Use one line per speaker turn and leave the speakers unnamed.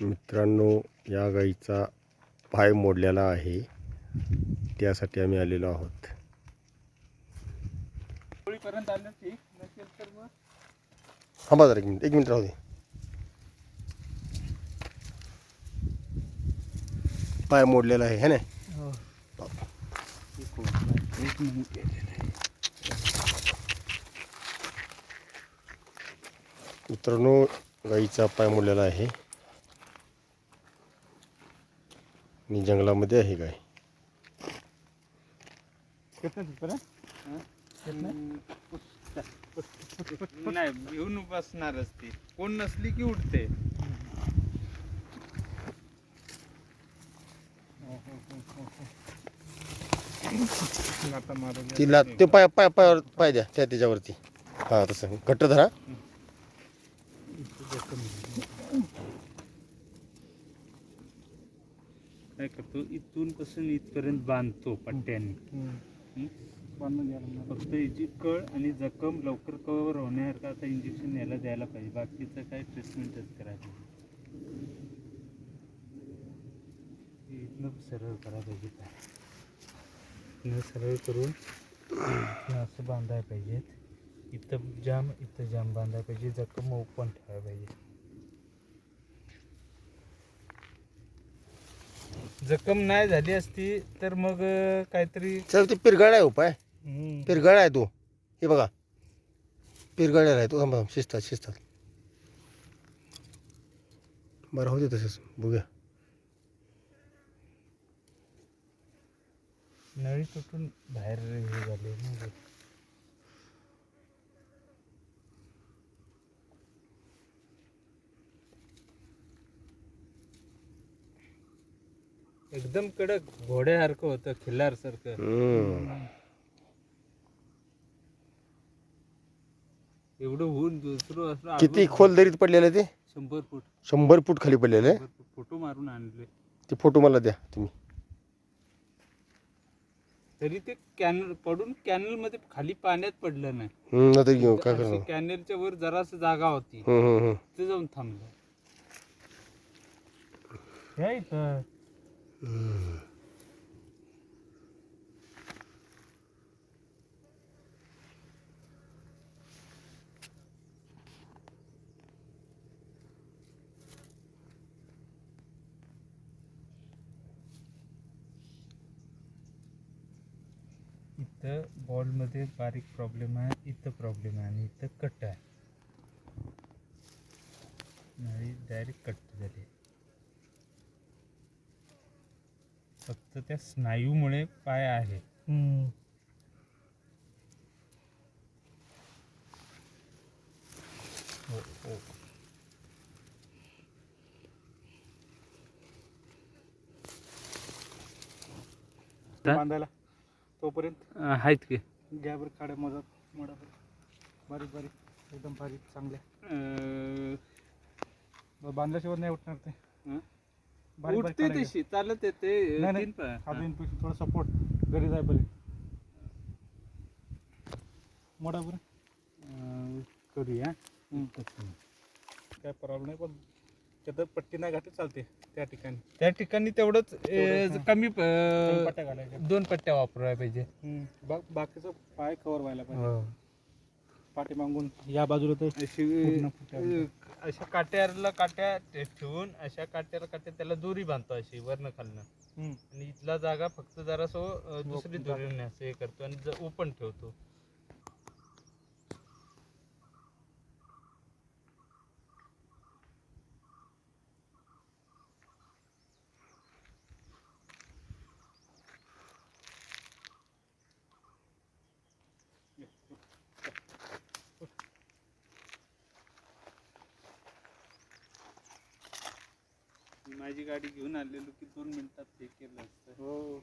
मित्रांनो या गाईचा पाय मोडलेला आहे. त्यासाठी आम्ही आलेलो आहोत. थांबा जरा एक मिनिट एक मिनिट राहू दे. पाय मोडलेला आहे है ना?
एक मिनिट. केलेलं आहे
मित्रांनो गाईचा पाय मोडलेला आहे. आणि जंगलामध्ये आहे गाय
नाही घेऊन बसणारच ती. कोण नसली की उठते.
तिला ते पाय पाय पायावर पाय द्या त्या त्याच्यावरती. हा तसं. घट्ट धरा.
काय करतो इथून पासून इथपर्यंत बांधतो पट्ट्याने. फक्त याची कळ आणि जखम लवकर कवर होण्यासारखं आता इंजेक्शन याला द्यायला पाहिजे. बाकीचं काय ट्रीटमेंटच करायचं इथनं सरळ करायला पाहिजे काय. सरळ करून असं बांधायला पाहिजेत इथं जाम इथं जाम बांधायला पाहिजे. जखम ओपन ठेवायला पाहिजे. जखम नाही झाली असती तर मग काहीतरी
सर ते पिरगाळ आहे हो पाय.
हम्म,
पिरगाळ आहे तो. हे बघा. पिरगाळ्याला आहे तो. थांबा थांबा, शिस्तात शिस्तात. बरं होते तसंच. बघूया.
नळी तुटून बाहेर हे झाले एकदम कडक घोड्यासारखं होतं खिल्लार सारखं
हम्म.
एवढं होऊन दुसरं असं
किती खोल दरीत पडलेलं ते?
शंभर फूट.
शंभर फूट खाली पडलेलं आहे?
फूट. मारून आणले.
ते फोटो मला द्या तुम्ही.
तरी ते कॅनल पडून कॅनलमध्ये खाली पाण्यात पडलं नाही.
हम्म, नंतर घेऊ काय करणार?
कॅनलच्या वर जरास जागा होती.
हम्म, हम्म, हम्म.
ते जाऊन थांबलं. इथं बॉलमध्ये बारीक प्रॉब्लेम आहे इथं प्रॉब्लेम आहे आणि इथं कट आहे. डायरेक्ट कट झाली. फक्त त्या स्नायूमुळे पाय आहे. हो हो.
बांधायला? तोपर्यंत?
आहेत की.
घ्यावर काड्या मदत मोडा बारीक बारीक. एकदम बारीक चांगल्या.
अं,
बांधल्याशिवाय नाही उठणार ते.
हं?
बारीक बारीक
उठते तशी चालत येते
नाही, नाही.
तीन पाय.
घ्या. हात पेक्षा थोडा सपोर्ट घरी जायपर्यंत मोडा बरं
अं, करूया.
काय प्रॉब्लेम नाही पण त्यात पट्टी नाही घातली चालते त्या ठिकाणी
त्या ठिकाणी तेवढंच
तेवढंच,
अं,
हां.
कमी अं,
पट्ट्या घालायच्या
दोन पट्ट्या वापरायला पाहिजे.
बा- बाकीचं पाय कव्हर व्हायला पाहिजे
हो.
पाठी मागून या बाजूला तर
अशी
पूर्ण
काट्याला काट्या ठे- ठेवून अशा काट्याला काट्या त्याला दोरी बांधतो अशी वरनं खालनं. आणि इथला जागा फक्त जरा सो दुसरी. दोरीने असं हे करतो आणि ओपन ठेवतो माझी गाडी घेऊन आलेलो की दोन मिनिटात हे केलं असतं.
हो.